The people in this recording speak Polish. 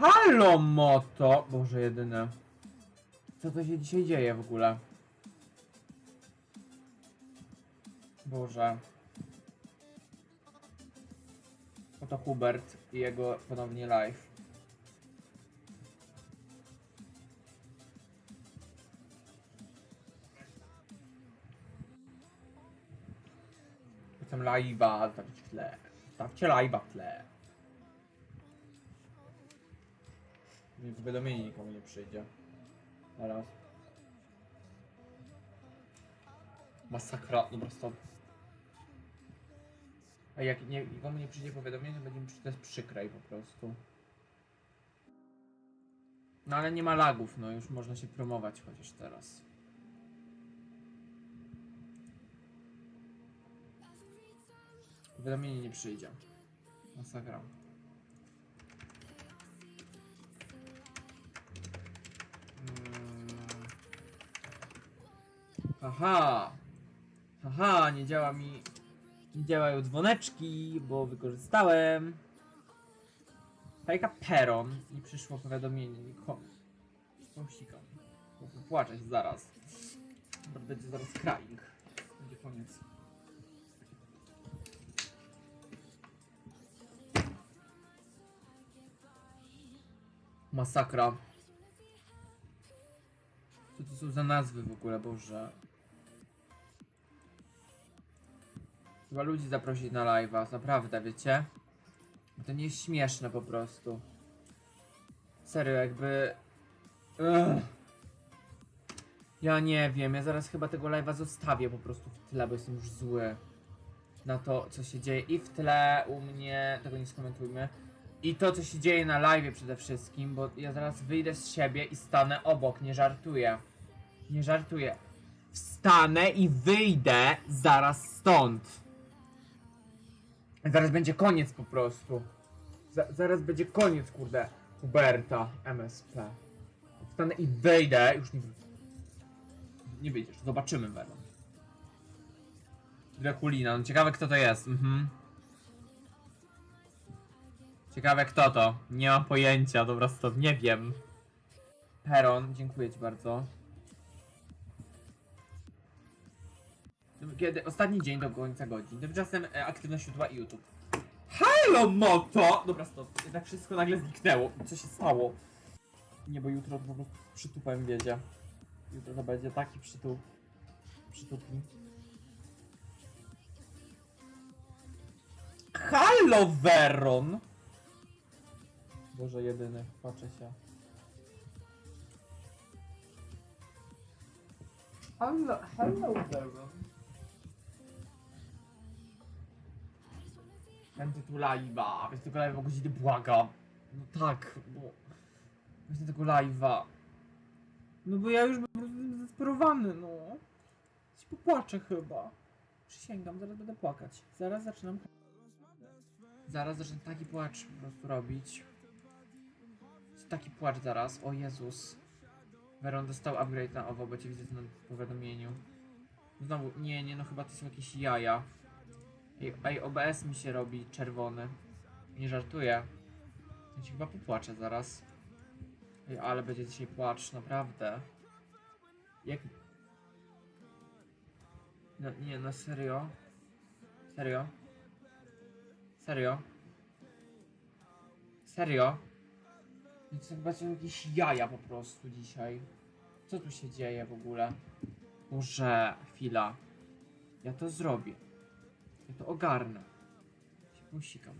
Halo moto! Boże jedyne. Co to się dzisiaj dzieje w ogóle? Boże. Oto Hubert i jego ponownie live. Chcę live'a zostawić w tle. Stawcie live'a w tle. Nie powiadomienie nikomu nie przyjdzie. Teraz. Masakra, dobra stop. A jak nie, nikomu nie przyjdzie powiadomienie, to będzie mi jest przykre i po prostu. No ale nie ma lagów, no już można się promować chociaż teraz. Powiadomienie nie przyjdzie. Masakra. Haha! Haha, nie działa mi. Nie działają dzwoneczki, bo wykorzystałem. Fajka Peron i przyszło powiadomienie nikomu. Posikam. Muszę płaczeć zaraz. Bo Będzie zaraz crying. Będzie koniec. Masakra. Co to są za nazwy w ogóle, Boże? Chyba ludzi zaprosić na live'a, naprawdę, wiecie? To nie jest śmieszne po prostu. Serio, jakby... Ugh. Ja nie wiem, ja zaraz chyba tego live'a zostawię po prostu w tle, bo jestem już zły na to, co się dzieje i w tle u mnie, tego nie skomentujmy, i to, co się dzieje na live przede wszystkim, bo ja zaraz wyjdę z siebie i stanę obok, nie żartuję. Nie żartuję. Wstanę i wyjdę zaraz stąd. Zaraz będzie koniec po prostu. Za, zaraz będzie koniec, kurde, Huberta MSP. Wstanę i wyjdę, już nie wrócę. Nie wyjdziesz, zobaczymy Venom. Drakulina, no ciekawe kto to jest, mhm. Ciekawe kto to. Nie mam pojęcia, dobra stop, nie wiem. Peron, dziękuję ci bardzo. Kiedy ostatni dzień do końca godzin. Tymczasem e, aktywność źródła i YouTube. Halo moto! Dobra stop, tak wszystko nagle zniknęło. Co się stało? Nie, bo jutro po prostu przytupem wiedzie. Jutro to będzie taki przytup. Przytupi. Halo Veron! Boże jedyny, patrzę się. Hello, hello Veron. Będę tu live'a, więc tego live'a godziny błagam. No tak, bo... Właśnie tego live'a. No bo ja już po prostu jestem no. Się popłaczę chyba. Przysięgam, zaraz będę płakać. Zaraz zaczynam... Zaraz zacznę taki płacz po prostu robić. Taki płacz zaraz, o Jezus. Veron dostał upgrade na owo, bo cię widzę na powiadomieniu. Znowu, nie, nie, no chyba to są jakieś jaja. Ej, OBS mi się robi czerwony. Nie żartuję. Ja chyba popłaczę zaraz. Ej, ale będzie dzisiaj płacz, naprawdę. Jak... No, nie, no serio? Serio? Serio? Serio? No to chyba są jakieś jaja po prostu dzisiaj. Co tu się dzieje w ogóle? Boże, chwila. Ja to zrobię. Ja to ogarnę. Się posikam.